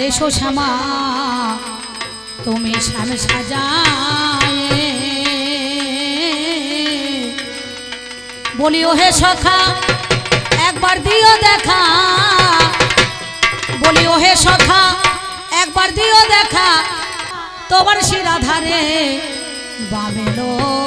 এসো শ্যামা তুমি শ্যাম সাজায়। বলি হে সখা, একবার দিও দেখা। বলি হে সখা, একবার দিও দেখা। তোমার শিরাধারে বামেলো।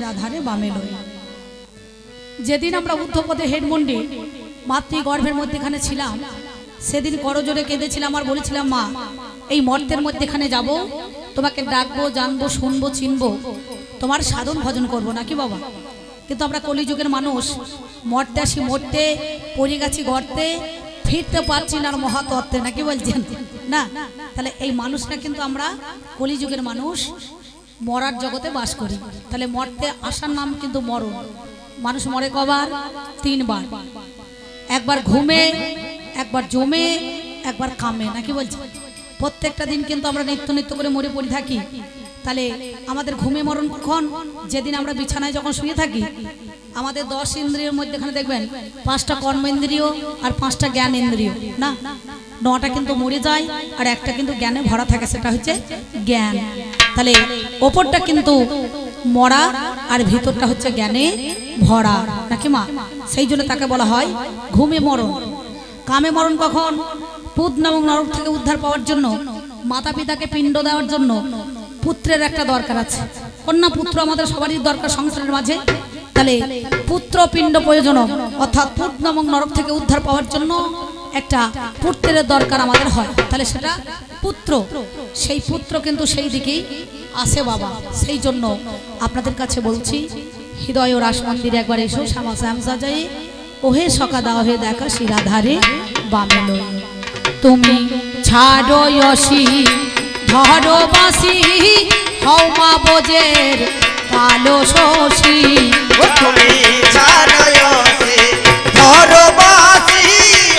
শিরাধারে বামে লই। যেদিন আমরা উদ্ধপদে হেডমন্ডি মাতৃ গর্ভের মধ্যেখানে ছিলাম, সেদিন করজোরে কেঁদেছিলাম আর বলেছিলাম, মা, এই মর্তের মধ্যেখানে যাব, তোমাকে ডাকবো, জানব, শুনব, চিনবো, তোমার সাধন ভজন করব, নাকি বাবা? কিন্তু আমরা কলিযুগের মানুষ মরতে আসি মরতে পড়ে গেছি গর্তে, ফিরতে পারছি না আর মহাতত্ত্বে, নাকি বলছেন? না, তাহলে এই মানুষটা কিন্তু আমরা কলিযুগের মানুষ মরার জগতে বাস করি। তাহলে মরতে আসার নাম কিন্তু মরণ। মানুষ মরে কবার? তিনবার। একবার ঘুমে, একবার জমে, একবার কামে নাকি বলছে প্রত্যেকটা দিন কিন্তু আমরা নিত্য নিত্য করে মরে পড়ে থাকি। তাহলে আমাদের ঘুমে মরণ কখন? যেদিন আমরা বিছানায় যখন শুয়ে থাকি। আমাদের দশ ইন্দ্রিয়ের মধ্যেখানে দেখবেন, পাঁচটা কর্মেন্দ্রিয় আর পাঁচটা জ্ঞান ইন্দ্রিয় না? নটা কিন্তু মরে যায় আর একটা কিন্তু জ্ঞানে ভরা থাকে, সেটা হচ্ছে জ্ঞান। তাহলে ওপরটা কিন্তু মরা আর ভিতরটা হচ্ছে জ্ঞানে ভরা। নাকি মা? সেই জন্য তাকে বলা হয় ঘুমে মরণ। কামে মরণ কখন? পুত নামক নরক থেকে উদ্ধার পাওয়ার জন্য মাতা পিতাকে পিণ্ড দেওয়ার জন্য পুত্রের একটা দরকার আছে। কন্যা পুত্র আমাদের সবারই দরকার সংসারের মাঝে। তাহলে পুত্র, পিণ্ড প্রয়োজন অর্থাৎ পুত নামক নরক থেকে উদ্ধার পাওয়ার জন্য একটা পুত্রের দরকার আমাদের হয়। তাহলে সেটা পুত্র। সেই পুত্র কিন্তু সেই দিকেই আসে বাবা। সেই জন্য আপনাদের কাছে বলছি, হৃদয় ও রাস মন্দিরে একবার এসো, শ্যামা শ্যাম সাজাই ওহে সকা দাও হে দেখা শিরাধারে তুমি ছাড়ো যশি ধরো মা শশী। তুমি কালো শশী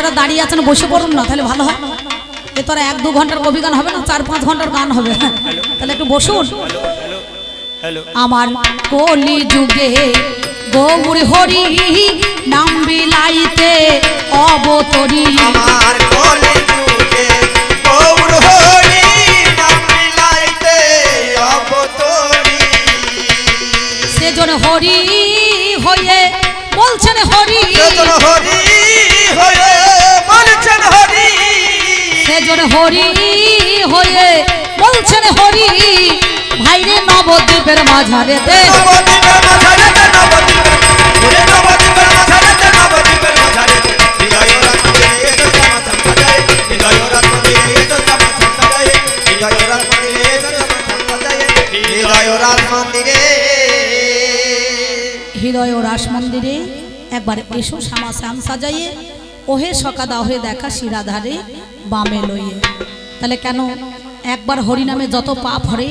যারা দাঁড়িয়ে আছেন বসে পড়ুন না তাহলে ভালো হয়। এ তোরা এক দু ঘণ্টার কবি গান হবে না চার পাঁচ ঘণ্টার গান হবে। তাহলে একটু বসুন। আমার কলি যুগে গৌর হরি নাম বিলাইতে অবতরী। আমার কলে যুগে গৌর হরি নাম বিলাইতে অবতরী। সেজন হরি হয়ে বলছেন হরি। হরি হয়ে বলছেন হরি। সেজন হরি হয়ে বলছেন হরি। ভাইরে নবদ্বীপের নবদ্বীপের মাঝারেতে নবদ্বীপের হৃদয় হৃদয় হৃদয় হৃদয় রাত মন্দিরে হৃদয় ও রাস মন্দিরে একবার এসো শ্যামা শ্যাম সাজাইয়ে। ওহে সকাদা হয়ে দেখা শিরাধারে বামে লইয়ে। তাহলে কেন একবার হরিনামে যত পাপ হরে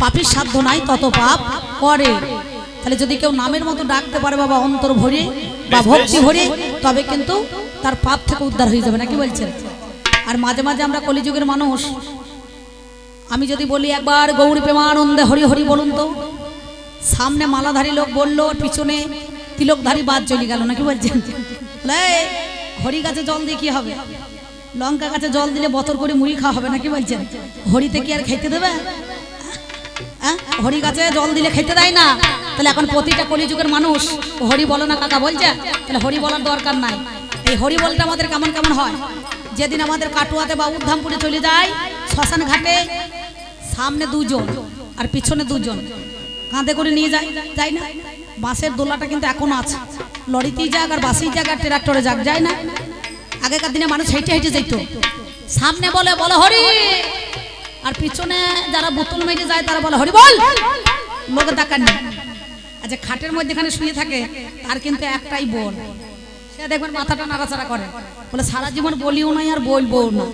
পাপের সাধ্য নাই তত পাপ করে। তাহলে যদি কেউ নামের মতো ডাকতে পারে বাবা অন্তর ভরে বা। ভক্তি ভরে তবে কিন্তু তার পাপ থেকে উদ্ধার হয়ে যাবে নাকি বলছেন? আর মাঝে মাঝে আমরা কলিযুগের মানুষ আমি যদি বলি একবার গৌরী প্রেমানন্দে হরি হরি বলুন তো সামনে মালাধারী লোক বলল, পিছনে তিলকধারী বাদ চলে গেল, নাকি বলছেন? হরি গাছে জল দিয়ে কি হবে? লঙ্কা গাছে জল দিলে বতর করে মুড়ি খাওয়া হবে, নাকি বলছেন? হরিতে কি আর খেতে দেবে? হরি গাছে জল দিলে খেতে দেয় না। তাহলে এখন প্রতিটা কলিযুগের মানুষ হরি বলো না কাকা বলছে? তাহলে হরি বলার দরকার নাই। এই হরি বলটা আমাদের কেমন কেমন হয়? যেদিন আমাদের কাটুয়াতে বা উদ্ধামপুরে চলে যায় শ্মশান ঘাটে সামনে দুজন আর পিছনে দুজন। কাঁধে করে নিয়ে যায় যায় না? বাসের দোলাটা কিন্তু এখনও আছে। লরিতেই যাক আর বাসেই যাক আর ট্রাক্টরে যাক যায় না? আগেকার দিনে মানুষ হেঁটে হেঁটে যেত। সামনে বলে, বলো হরি! আর পিছনে যারা বোতল মেরে যায়, তারা বলে, হরি বল! লোকের দেখার নেই। আচ্ছা খাটের মধ্যে এখানে শুয়ে থাকে, তার কিন্তু একটাই বল। সে দেখবেন মাথাটা নাড়াচাড়া করে। বলে, সারা জীবন বলিও নাই আর বলব না।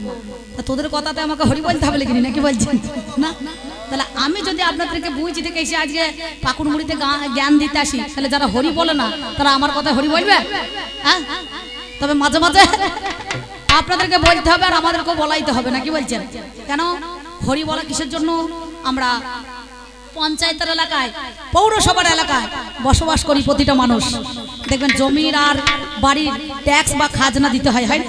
তোদের কথাতে আমাকে হরি বলতে হবে নাকি বলছেন? না? তাহলে আমি যদি আপনাদেরকে বুঝি থেকে এসে আজকে পাকুড় মুড়িতে গা- জ্ঞান দিতে আসি, তাহলে যারা হরি বলে না, তারা আমার কথা হরি বলবে? হ্যাঁ তবে মাঝে মাঝে আপনাদেরকে বলতে হবে আর আমাদেরকেও বলাইতে হবে নাকি বলছেন? কেন? হরি বলা কিসের জন্য? আমরা পঞ্চায়েতের এলাকায়, পৌরসভার এলাকায় বসবাস করি প্রতিটা মানুষ। দেখবেন জমির আর বাড়ির ট্যাক্স বা খাজনা দিতে হয় হয় না?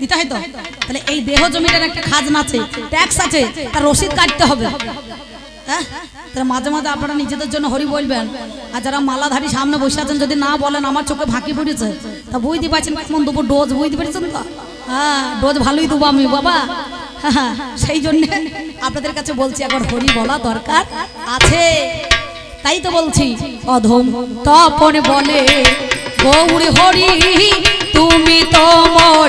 দিতে হয় তো? তাহলে এই দেহ জমিটার একটা খাজনা আছে ট্যাক্স আছে তার রসিদ কাটতে হবে। হ্যাঁ? তাহলে মাঝে মাঝে আপনারা নিজেদের জন্য হরি বলবেন আর যারা মালাধারী সামনে বসে আছেন যদি না বলেন আমার চোখে ফাঁকি পড়েছে তা বুঝতে পারছেন কেমন দেবো ডোজ বুঝতে পেরেছেন তো? হ্যাঁ ডোজ ভালোই দেবো আমি বাবা। হ্যাঁ, সেই জন্য আপনাদের কাছে বলছি একবার হরি বলা দরকার আছে। তাই তো বলছি অধম তপন বলে গৌরী হরি তুমি তো মোর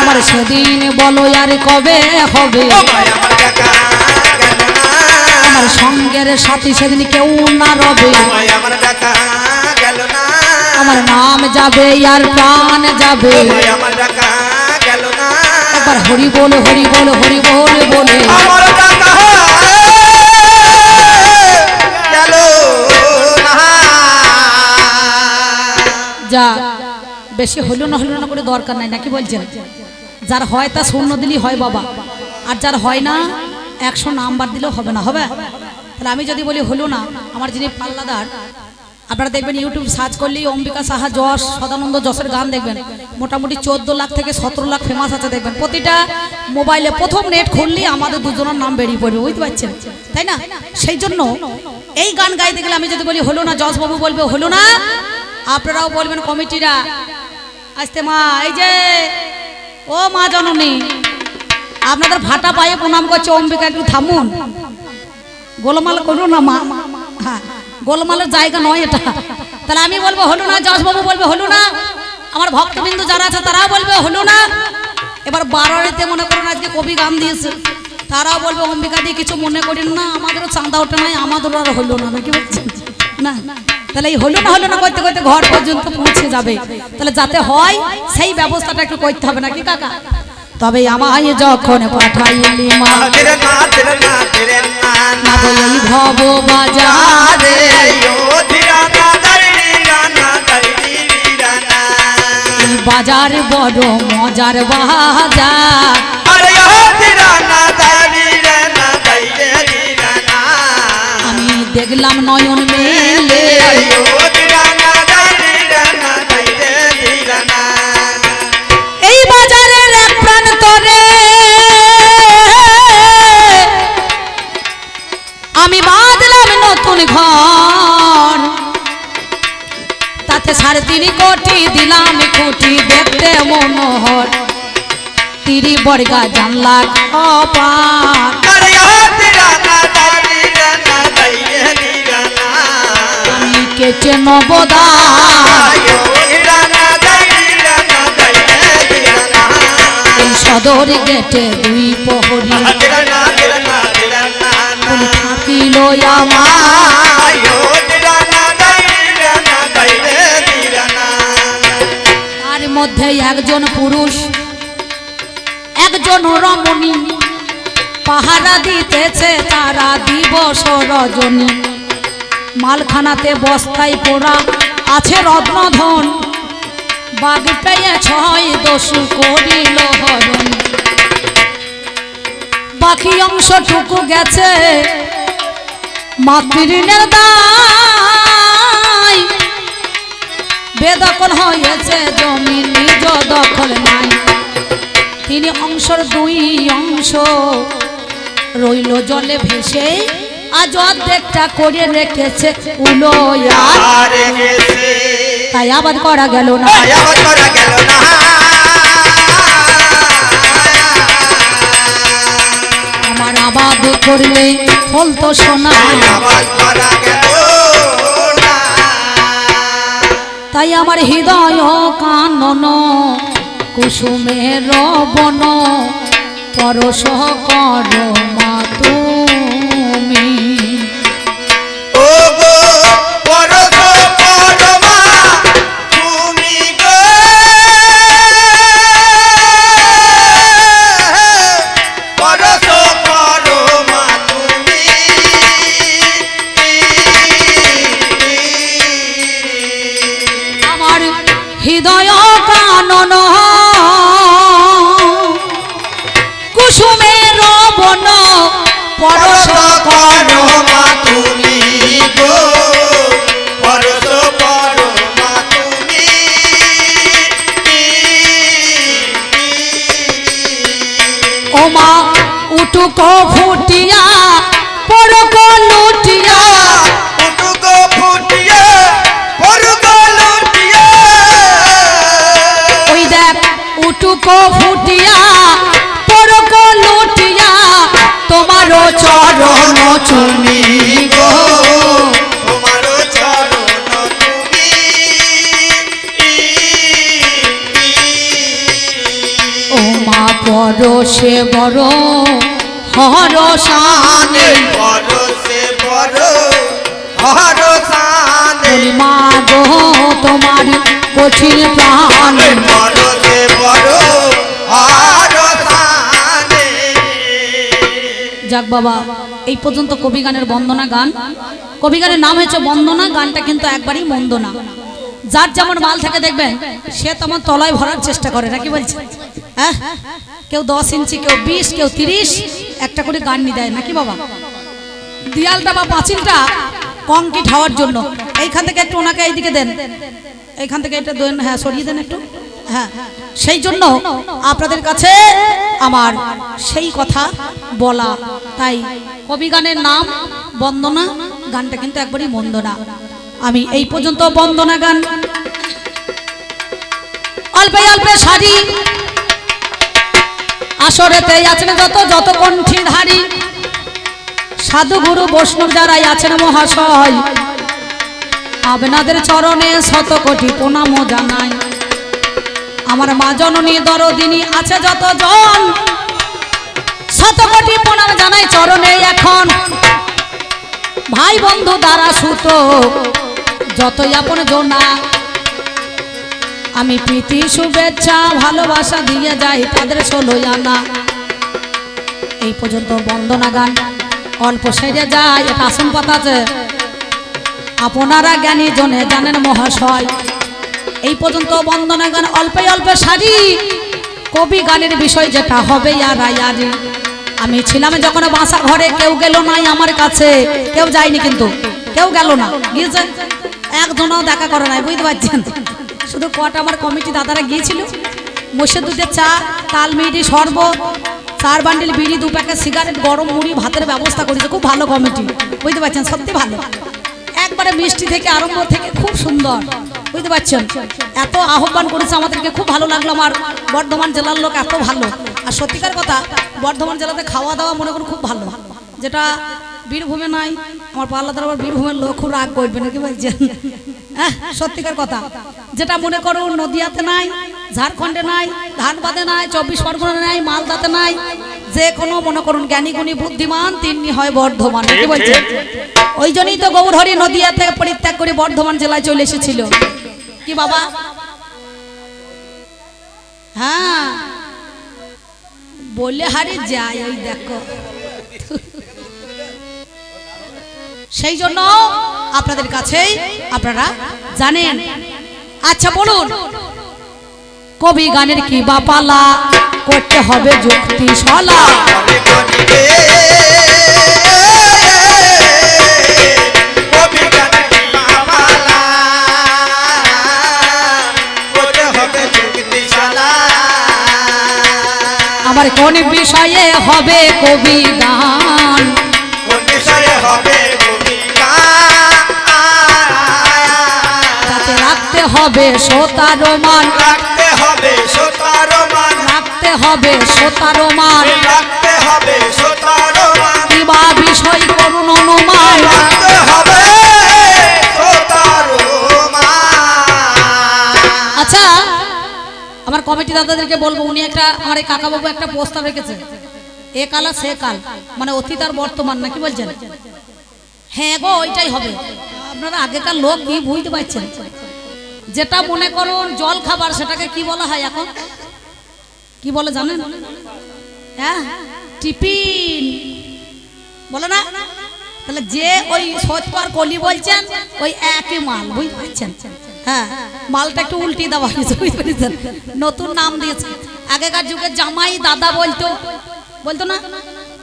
আমার সেদিন বলো আর কবে হবে? আমার সঙ্গের সাথী সেদিন কেউ না রবে। আমার নাম যাবে আর প্রাণ যাবে। হরি বল হরি বল হরি বল বলে। যা বেশি হলো না হলো না করে দরকার নাই নাকি বলছেন? যার হয় তা শূন্য দিলেই হয় বাবা। আর যার হয় না, একশো নাম্বার দিলেও হবে না, হবে? তাহলে আমি যদি বলি হলো না, আমার যিনি পাল্লাদার, আপনারা দেখবেন ইউটিউব সার্চ করলেই অম্বিকা সাহা, যশ, সদানন্দ যশের গান দেখবেন। মোটামুটি চোদ্দ লাখ থেকে সতেরো লাখ ফেমাস আছে দেখবেন। প্রতিটা মোবাইলে প্রথম নেট খুললেই আমাদের দুজনের নাম বেরিয়ে পড়বে, বুঝতে পারছেন? তাই না? সেই জন্য এই গান গাইতে গেলে আমি যদি বলি হলো না, যশবাবু বলবে হলো না আপনারাও বলবেন কমিটিরা। আসতে মা, এই যে, ও মা জননী, আপনাদের ভাটা পায়ে প্রণাম করছে, অম্বিকা, একটু থামুন। গোলমাল করো না মা। হ্যাঁ গোলমালের জায়গা নয় এটা। তাহলে আমি বলব, হলো না যশবাবু বলবে, হলো না। আমার ভক্তবিন্দু যারা আছে, তারাও বলবে, হলো না। এবার বারোয়ারিতে মনে করুন আজকে কবি গান দিয়েছে। তারাও বলবে, অম্বিকা দিয়ে কিছু মনে করেন না, আমাদেরও চাঁদা ওঠে নাই, আমাদেরও আর হলো না, নাকি বলছেন? না। তাহলে এই হলো না হলো না করতে করতে ঘর পর্যন্ত পৌঁছে যাবে। তাহলে যাতে হয় সেই ব্যবস্থাটা একটু করতে হবে নাকি কাকা? তবে আমায় যখন পাঠাইলি মা ভব বাজার বাজার বড় মজার বাজার। আমি দেখলাম নয়ন মেলে বর্গা জানলা কপার। আমি কেটে নবদার আয়ো ধীরা না দাঁড়ি রানা দাঁড়ি রানা এই সদর গেটে দুই ফুল থাকিল আমার। মধ্যে একজন পুরুষ একজন রমণী। পাহারা দিতেছে তারা দিবস রজনী। মালখানাতে বস্তায় পোড়া আছে রত্নধন। বাঘ পেয়ে ছয় দস্যু করিল হরণ। বাকি অংশটুকু গেছে মাতৃণের দায়। বেদখল হয়েছে জমি নিজ দখল নাই। তিনি অংশর দুই অংশ। রইল জলে ভেসে আজ অর্ধেকটা করে রেখেছে তাই আবাদ করা গেল না। আমার আবাদ করলে ফল তো শোনা তাই আমার হৃদয় কানন কুসুমের বন পরশ কর মা ফুটিয়া পরক লুটিয়া। উটুকো ফুটিয়ে লুটিয়ে। ওই দেখ উটুক ফুটিয়া পরক লুটিয়া। তোমারও চরণ চুনি গো। তোমার চরণ তুমি ও মা পরশে বড় তোমার কঠিন প্রাণে। যাক বাবা, এই পর্যন্ত কবি গানের বন্দনা গান। কবি গানের নাম হয়েছে বন্দনা, গানটা কিন্তু একবারই মন্দ না যার যেমন মাল থাকে, দেখবেন, সে তেমন তলায় ভরার চেষ্টা করে, নাকি বলছে? হ্যাঁ? কেউ দশ ইঞ্চি, কেউ বিশ, কেউ তিরিশ একটা করে গান নি দেয়, নাকি বাবা? দিয়ালটা বা পাঁচিলটা কংক্রিট হওয়ার জন্য। এইখান থেকে একটু ওনাকে এইদিকে দেন। এইখান থেকে এটা দেন হ্যাঁ সরিয়ে দেন একটু। হ্যাঁ সেই জন্য আপনাদের কাছে আমার সেই কথা বলা, তাই কবি গানের নাম বন্দনা, গানটা কিন্তু একবারই বন্দনা আমি এই পর্যন্ত বন্দনা গান। অল্পে অল্পে সারি আসরেতে আছেন যত যত কণ্ঠী ধারী সাধু গুরু বৈষ্ণব যারাই আছেন মহাশয়, আপনাদের চরণে শত কোটি প্রণাম জানাই। আমার মা জননী দরদিনী আছে যত জন শত কোটি প্রণাম জানাই চরণে এখন। ভাই বন্ধু দ্বারা সুত, যতই আপন জোনা আমি প্রীতি, শুভেচ্ছা, ভালোবাসা দিয়ে যাই তাদের ষোলোই আনা। এই পর্যন্ত বন্দনা গান। অল্প সেরে যায়, এটা আসন পাতা আছে। আপনারা জ্ঞানী জনে জানেন মহাশয়। এই পর্যন্ত বন্দনা গান অল্পে অল্পে সারি। কবি গানের বিষয় যেটা হবে ইয়ারা আমি ছিলাম যখন বাসা ঘরে, কেউ গেল নাই আমার কাছে। কেউ যায়নি কিন্তু, কেউ গেল না। গিয়েছে। একজনও দেখা করে নাই, বুঝতে পারছেন? শুধু কটা আমার কমিটি দাদারা গিয়েছিল। মসে দুধের চা, তাল মিড়ি শরবত, চার বান্ডিল বিড়ি, দু প্যাকেট সিগারেট, গরম মুড়ি, ভাতের ব্যবস্থা করেছে। খুব ভালো কমিটি। বুঝতে পারছেন? সত্যি ভালো। একবারে মিষ্টি থেকে আরম্ভ থেকে খুব সুন্দর। বুঝতে পারছেন? এত আহ্বান করেছে আমাদেরকে। খুব ভালো লাগল আমার বর্ধমান জেলার লোক এত ভালো। আর সত্যিকার কথা, বর্ধমান জেলাতে খাওয়া দাওয়া মনে করুন খুব ভালো। যেটা বীরভূমে নাই, আমার পাল্লাদার আবার বীরভূমের লোক খুব রাগ করবে, নাকি বলছেন? সত্যিকার কথা। যেটা মনে করুন নদিয়াতে নাই ঝাড়খণ্ডে নাই ধানবাদে নাই চব্বিশ পরগনা নাই মালদাতে নাই যে কোনো মনে করুন জ্ঞানী গুণী বুদ্ধিমান তিন্নি হয় বর্ধমান কি বলছেন ওই জন্যই তো গৌরহরি নদিয়া থেকে পরিত্যাগ করে বর্ধমান জেলায় চলে এসেছিল। কি বাবা? হ্যাঁ। বললে হারে যাই ওই দেখো। সেই জন্য আপনাদের কাছেই আপনারা জানেন। আচ্ছা বলুন, কবি গানের কি বাপালা? করতে হবে যুক্তি সলা আমার কোন বিষয়ে হবে কবি গান? হবে শ্রোতার মান। রাখতে হবে শ্রোতার মান। রাখতে হবে শ্রোতার মান। রাখতে হবে শ্রোতার মান। কিবা বিষয় করুন অনুমান। রাখতে হবে আচ্ছা আমার কমিটি দাদাদেরকে বলব উনি একটা আমার এই কাকাবাবু একটা প্রস্তাব রেখেছে। এ কাল আর সে কাল মানে অতীত আর বর্তমান নাকি বলছেন? হ্যাঁ গো ওইটাই হবে। আপনারা আগেকার লোক কি বুঝতে পারছেন? যেটা মনে করুন জল খাবার, সেটাকে কি বলা হয় এখন? কি বলে জানেন? হ্যাঁ? টিফিন। বলে না? তাহলে যে ওই সৎকর কলি বলছেন, ওই একই মাল, বুঝতে পারছেন? হ্যাঁ মালটা একটু উল্টি দেওয়া হয়েছে, বুঝতে পেরেছেন? নতুন নাম দিয়েছে। আগেকার যুগে জামাই দাদা বলতো। বলতো না?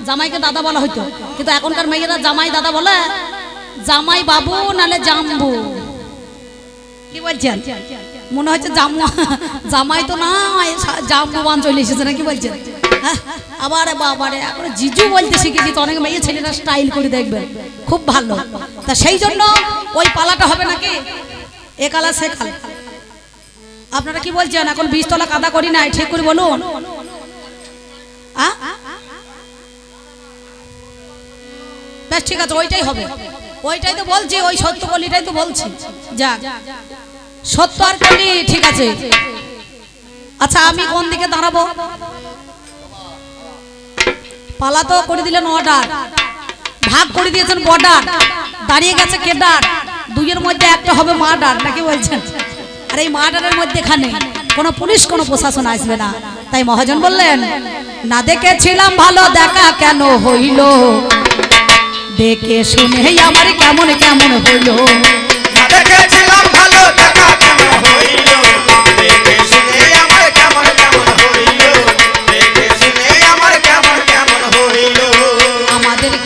জামাইকে দাদা বলা হইতো। কিন্তু এখনকার মেয়েরা জামাই দাদা বলে, জামাই বাবু নালে জাম্বু। মনে হচ্ছে জামু জামাই তো না জাম্বুবান চলে এসেছে না কি বলছেন? হ্যাঁ আবার বাবারে, এখন জিজু বলতে শিখেছি তো অনেক মেয়ে ছেলেরা স্টাইল করে দেখবে। খুব ভালো। তা সেই জন্য ওই পালাটা হবে নাকি? এ কালা সে আপনারা কি বলছেন? এখন বীজতলা কাদা করি নাই, ঠিক করে বলুন? বেশ, ঠিক আছে, ওইটাই হবে। ওইটাই তো বলছি, ওই সত্য কলিটাই তো বলছি। যাক। সত্য আর কলি ঠিক আছে। আচ্ছা আমি কোন দিকে দাঁড়াবো? পালা তো করে দিলেন অর্ডার ভাগ করে দিয়েছেন বর্ডার দাঁড়িয়ে গেছে কেডার। দুইয়ের মধ্যে একটা হবে মার্ডার নাকি বলছেন? আর এই মার্ডারের মধ্যেখানে কোনো পুলিশ, কোনো প্রশাসন আসবে না। তাই মহাজন বললেন, না দেখেছিলাম ভালো, দেখা কেন হইল? দেখে শুনে আমার কেমন কেমন হইল? দেখেছিলাম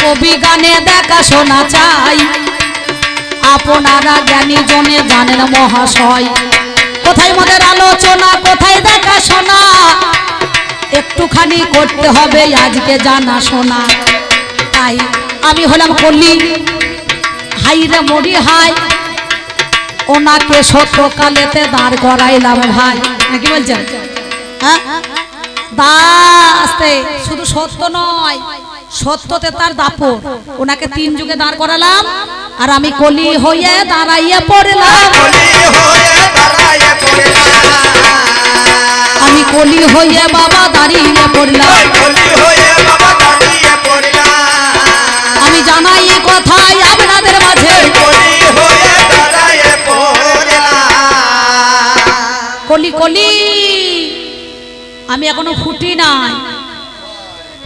কবি দেখা শোনা চাই। আপনারা জ্ঞানী জনে জানেন মহাশয়। কোথায় মোদের আলোচনা, কোথায় দেখা শোনা? একটুখানি করতে হবে আজকে জানা শোনা। তাই আমি হলাম কলি। হাই রে মরি হাই ওনাকে সত্য কালেতে দাঁড় করাইলাম ভাই। নাকি বলছেন? হ্যাঁ? শুধু সত্য নয়, সত্যতে তার দাপর ওনাকে তিন যুগে দাঁড় করালাম আর আমি কলি হয়ে দাঁড়াইয়া পড়লাম। হয়ে আমি কলি হয়ে বাবা দাঁড়িয়ে পড়লাম। হয়ে আমি জানাই কথাই আপনাদের মাঝে। কলি কলি। আমি এখনও ফুটি নাই।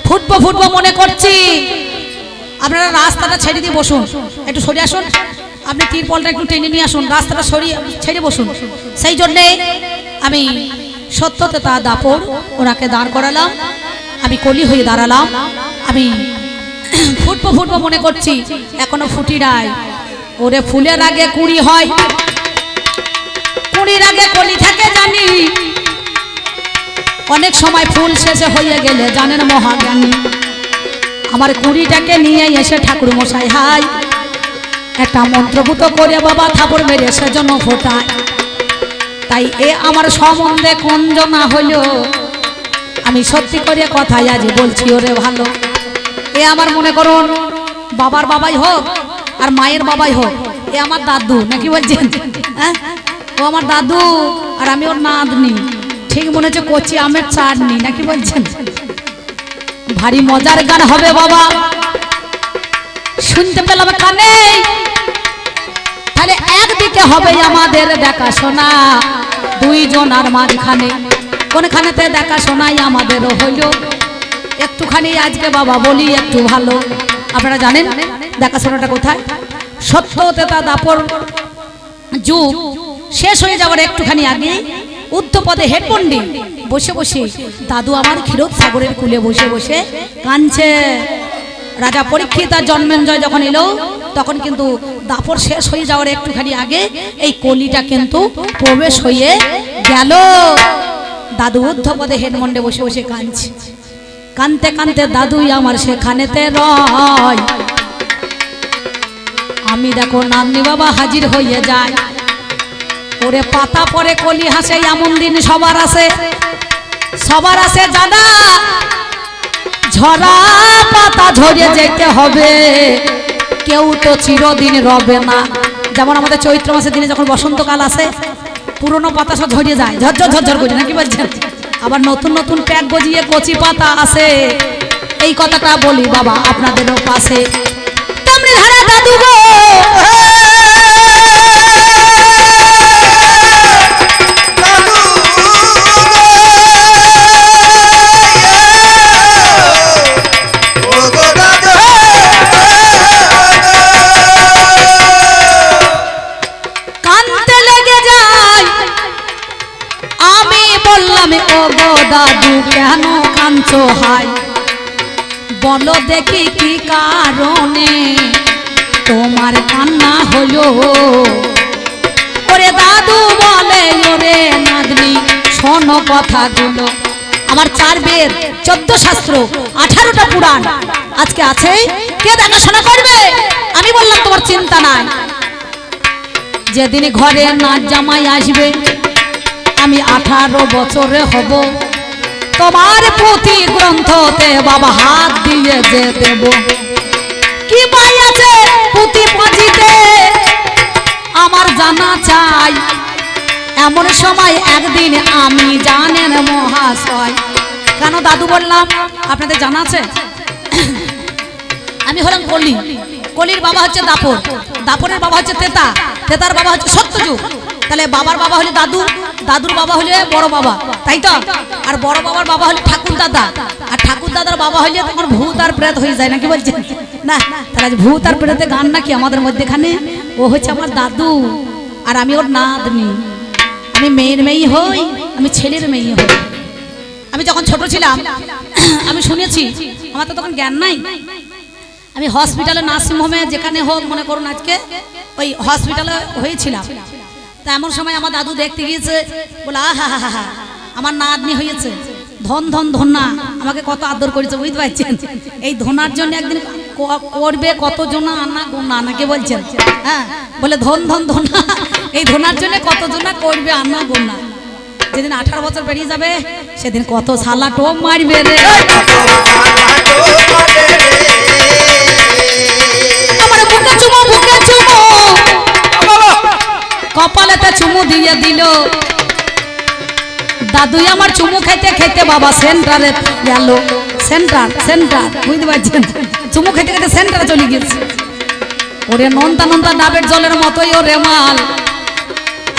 ফুটবো ফুটবো মনে করছি। আপনারা রাস্তাটা ছেড়ে দিয়ে বসুন। একটু সরে আসুন। আপনি তিরপলটা একটু টেনে নিয়ে আসুন। রাস্তাটা সরিয়ে, ছেড়ে বসুন। সেই জন্যে আমি সত্যতে তা দাপর ওনাকে দাঁড় করালাম। আমি কলি হয়ে দাঁড়ালাম। আমি ফুটবো ফুটবো মনে করছি। এখনও ফুটি নাই। ওরে ফুলের আগে কুড়ি হয়। কুড়ির আগে কলি থাকে জানি। অনেক সময় ফুল শেষে হয়ে গেলে জানেন মহাজ্ঞানী, আমার কুড়িটাকে নিয়ে এসে ঠাকুর মশাই হাই, একটা মন্ত্রভূত করে বাবা ঠাকুর মেরে সেজন্য ফোটায়। তাই এ আমার সম্বন্ধে কোন কঞ্জনা হইল। আমি সত্যি করে কথাই আজ বলছি, ওরে ভালো। এ আমার মনে করুন, বাবার বাবাই হোক আর মায়ের বাবাই হোক, এ আমার দাদু, নাকি বলছেন? হ্যাঁ? ও আমার দাদু, আর আমি ওর নাতনি। ঠিক মনে হচ্ছে কচি আমের চাটনি, নাকি বলছেন? ভারী মজার গান হবে বাবা। শুনতে পেলাম কানে তাহলে একদিকে হবে আমাদের দেখাশোনা, দুইজনার মাঝখানে। কোনখানেতে দেখাশোনাই আমাদেরও হইল একটুখানি আজকে বাবা বলি একটু ভালো। আপনারা জানেন দেখাশোনাটা কোথায়? সত্যতে তা দাপর যুগ। শেষ হয়ে যাওয়ার একটুখানি আগে উদ্ধপদে হেড পণ্ডিত। বসে বসে দাদু আমার ক্ষীরোদ সাগরের কুলে বসে বসে কাঁদছে। রাজা পরীক্ষিত তার জন্মেঞ্জয় যখন এলো, তখন কিন্তু দাপর শেষ হয়ে যাওয়ার একটুখানি আগে এই কলিটা কিন্তু প্রবেশ হয়ে গেল। দাদু উদ্ধপদে হেডমন্ডে বসে বসে কাঁদছে। কানতে কানতে দাদুই আমার সেখানেতে রয়। আমি দেখো নামনি বাবা হাজির হয়ে যায়। ওরে পাতা পরে কলি হাসে, এমন দিন সবার আছে। সবার আছে জানা। ঝরা পাতা ঝরে যেতে হবে। কেউ তো চিরদিন রবে না। যেমন আমাদের চৈত্র মাসের দিনে যখন বসন্তকাল আসে, পুরনো পাতা সব ঝরিয়ে যায়। ঝরঝর ঝরঝর করে, নাকি বলছেন? আবার নতুন নতুন প্যাক গজিয়ে কচি পাতা আসে। এই কথাটা বলি বাবা আপনাদেরও পাশে। ধারা দাদু গো দেখি কি কারণে তোমার কান্না হলো? ওরে দাদু বলে, ওরে নাদনি শোনো কথাগুলো। আমার চার বেদ, চোদ্দ শাস্ত্র, আঠারোটা পুরাণ। আজকে আছে? কে দেখাশোনা করবে? আমি বললাম, তোমার চিন্তা নাই। যেদিন ঘরে না জামাই আসবে, আমি আঠারো বছরে হব। তোমার পুঁথি গ্রন্থতে বাবা হাত দিয়ে যে দেব কি পাই আছে পুঁথি পাঁচিতে আমার জানা চাই, এমন সময় একদিন আমি জানেন মহাশয়। কেন দাদু বললাম, আপনাদের জানা আছে? আমি হলাম কলি। কলির বাবা হচ্ছে দাপর। দাপরের বাবা হচ্ছে তেতা। তেতার বাবা হচ্ছে সত্যযুগ। তাহলে বাবার বাবা হলে দাদু, দাদুর বাবা হলে বড় বাবা, তাই তো? আর বড় বাবার বাবা হলে ঠাকুর দাদা, আর ঠাকুর দাদার বাবা হলে তখন ভূত আর প্রেত হয়ে যায়, নাকি বলছেন না, তাহলে ভূত আর প্রেতে গান নাকি আমাদের মধ্যেখানে? ও হচ্ছে আমার দাদু, আর আমি ওর নাতনি। আমি মেয়ের মেয়ে হই, আমি ছেলের মেয়ে হই। আমি যখন ছোট ছিলাম, আমি শুনেছি, আমার তো তখন জ্ঞান নাই। আমি হসপিটালে নার্সিং হোমে যেখানে হোক মনে করুন আজকে, ওই হসপিটালে হয়েছিলাম। তা এমন সময় আমার দাদু দেখতে গিয়েছে বলে আহা হা হা আমার নাতনি হয়েছে। ধন ধন ধন্না আমাকে কত আদর করেছে বুঝতে পারছেন? এই ধনার জন্য একদিন করবে কতজন আনা গোনা নাকি বলছেন হ্যাঁ? বলে ধন ধন ধনা এই ধনার জন্য কতজনা করবে আনা গোনা যেদিন আঠারো বছর বেরিয়ে যাবে সেদিন কত সালা টোপ মারবে রে। আমার বুকে চুমো বুকে কপালেতে চুমু দিয়ে দিল। দাদুই আমার চুমু খেতে খেতে বাবা সেন্টারে গেল। সেন্টার সেন্টার, বুঝতে পারছেন? চুমু খেতে খেতে সেন্টারে চলে গেছে ওরে নন্তা নন্তা ডাবের জলের মতোই ও রেমাল।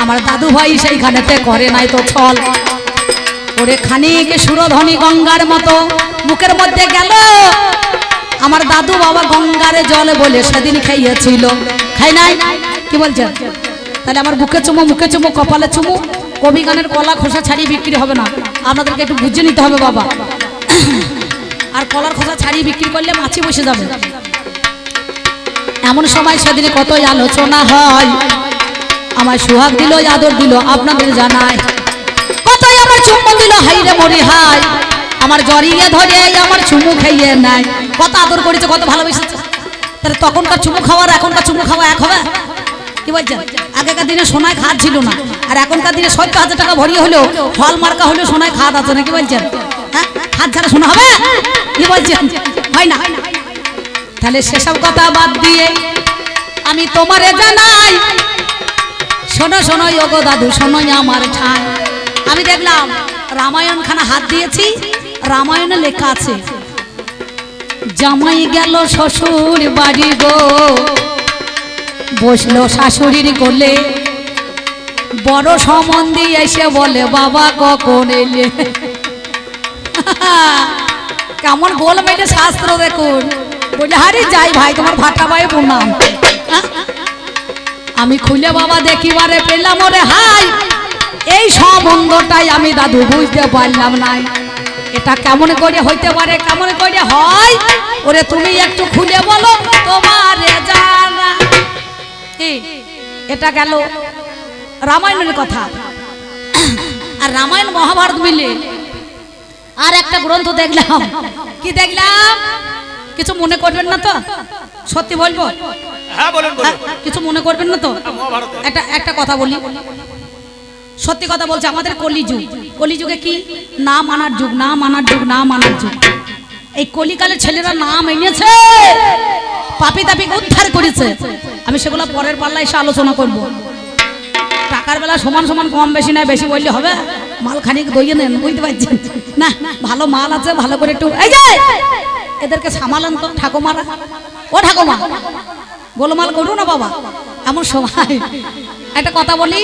আমার দাদু ভাই সেইখানেতে করে নাই তো ছল। ওরে খানিক সুরধনী গঙ্গার মতো মুখের মধ্যে গেল। আমার দাদু বাবা গঙ্গারে জল বলে সেদিন খাইয়েছিল খাই নাই? কি বলছেন? তাহলে আমার বুকে চুমু, মুখে চুমু, কপালে চুমু। কবি গানের কলা খোসা ছাড়িয়ে বিক্রি হবে না। আপনাদেরকে একটু বুঝে নিতে হবে, বাবা। আর কলার খোসা ছাড়িয়ে বিক্রি করলে মাছি বসে যাবে। এমন সময় সেদিনে কতই আলোচনা হয়। আমার সুহাগ দিল, আদর দিল, আপনাদের জানায়। কতই আমার চুম্বন দিল হাইরে মরি হাই আমার জড়িয়ে ধরে, আমার চুমু খাইয়ে নাই কত আদর করেছে, কত ভালোবেসেছে। তাহলে তখনকার চুমু খাওয়ার, এখনকার চুমু খাওয়া এক হবে? কি বলছেন? আগেকার দিনে সোনায় খাদ ছিল না। আর এখনকার দিনে সত্তর হাজার টাকা ভরিয়ে হলেও হল মার্কা হলেও সোনায় খাদ আছে না, কি বলছেন? হ্যাঁ? খাদ ছাড়া শোনা হবে? কি বলছেন? হয় না। তাহলে সেসব কথা বাদ দিয়ে আমি তোমারে জানাই। শোনো শোনো যোগ দাদু, শোনো আমার ঠাই আমি দেখলাম রামায়ণ খানা হাত দিয়েছি, রামায়ণে লেখা আছে, জামাই গেল শ্বশুর বাড়ি গো। বসল শাশুড়ির কোলে। বড় সম্বন্ধী এসে বলে, বাবা, কখন এলে? কেমন গোল মেটে শাস্ত্র দেখুন। বলে হারি যাই ভাই, তোমার ভাটা ভাই প্রণাম আমি খুলে বাবা দেখি দেখিবারে পেলাম, ওরে হাই, এই সম্বন্ধটাই আমি দাদু বুঝতে পারলাম নাই। এটা কেমন করে হইতে পারে, কেমন করে হয়? ওরে, তুমি একটু খুলে বলো, তোমার জানা? এটা গেল রামায়ণের কথা। আর রামায়ণ মহাভারত মিলে আর একটা গ্রন্থ দেখলাম। কি দেখলাম? কিছু মনে করবেন না তো? সত্যি বলব? হ্যাঁ হ্যাঁ, কিছু মনে করবেন না তো? একটা একটা কথা বলি। সত্যি কথা বলছে আমাদের কলিযুগ। কলিযুগে কি? না মানার যুগ না মানার যুগ না মানার যুগ। এই কলিকালের ছেলেরা নাম এনেছে পাপি তাপিকে উদ্ধার করেছে। আমি সেগুলো পরের পাল্লা এসে আলোচনা করব। টাকার বেলা সমান সমান কম বেশি না বেশি বললে হবে। মাল খানিক দইয়ে নেন, বুঝতে পারছেন? না, ভালো মাল আছে, ভালো করে একটু এই যে! এদেরকে সামালান তো, ঠাকুমারা। ও ঠাকুমা, গোলমাল করু না বাবা। এমন সময় একটা কথা বলি,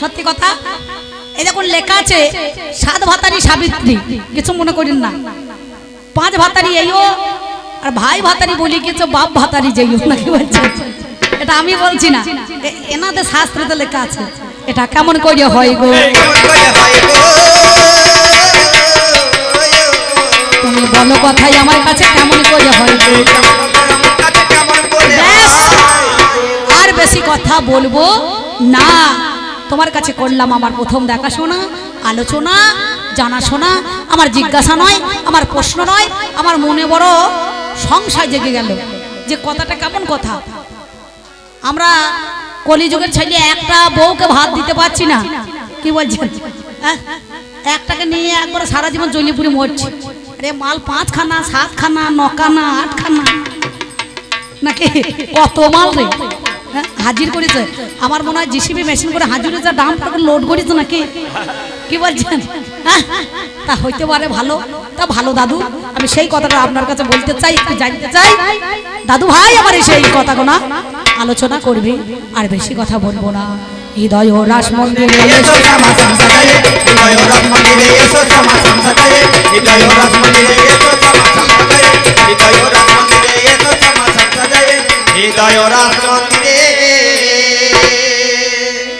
সত্যি কথা। এই দেখুন, লেখা আছে, সাত ভাতারি সাবিত্রী। কিছু মনে করেন না। পাঁচ ভাতারি এইও আর ভাই ভাতারি বলি কিছু, বাপ ভাতারি যেইও নাকি বলছে এটা আমি বলছি না। এনাদের শাস্ত্রতে লেখা আছে। এটা কেমন করে হয় গো? তুমি বলো কথাই আমার কাছে কেমন করে হয় গো? আর বেশি কথা বলব না। তোমার কাছে করলাম আমার প্রথম দেখাশোনা আলোচনা জানাশোনা। আমার জিজ্ঞাসা নয় আমার প্রশ্ন নয় আমার মনে বড় সংশয় জেগে গেল যে কথাটা কেমন কথা? আমরা কলিযুগের ছেলে একটা বউকে ভাত দিতে পারছি না। কি বলছেন? হ্যাঁ? একটাকে নিয়ে একবার সারা জীবন জলিপুরি মরছি। আরে মাল পাঁচখানা, সাতখানা, নখানা, আটখানা। নাকি? কত মাল রে। হ্যাঁ? হাজির করেছে। আমার মনে হয় জিসিবি মেশিন করে হাজিরে যা দাম টাকা লোড করেছে নাকি? কি বলছেন? হ্যাঁ? তা হইতে পারে ভালো। তা ভালো, দাদু। আমি সেই কথাটা আপনার কাছে বলতে চাই জানতে চাই। দাদু ভাই, আমার সেই কথাগুলো। আলোচনা করবে আর বেশি কথা বলব না। হৃদয় ও রাস মন্দিরে হৃদয় রাস মন্দিরে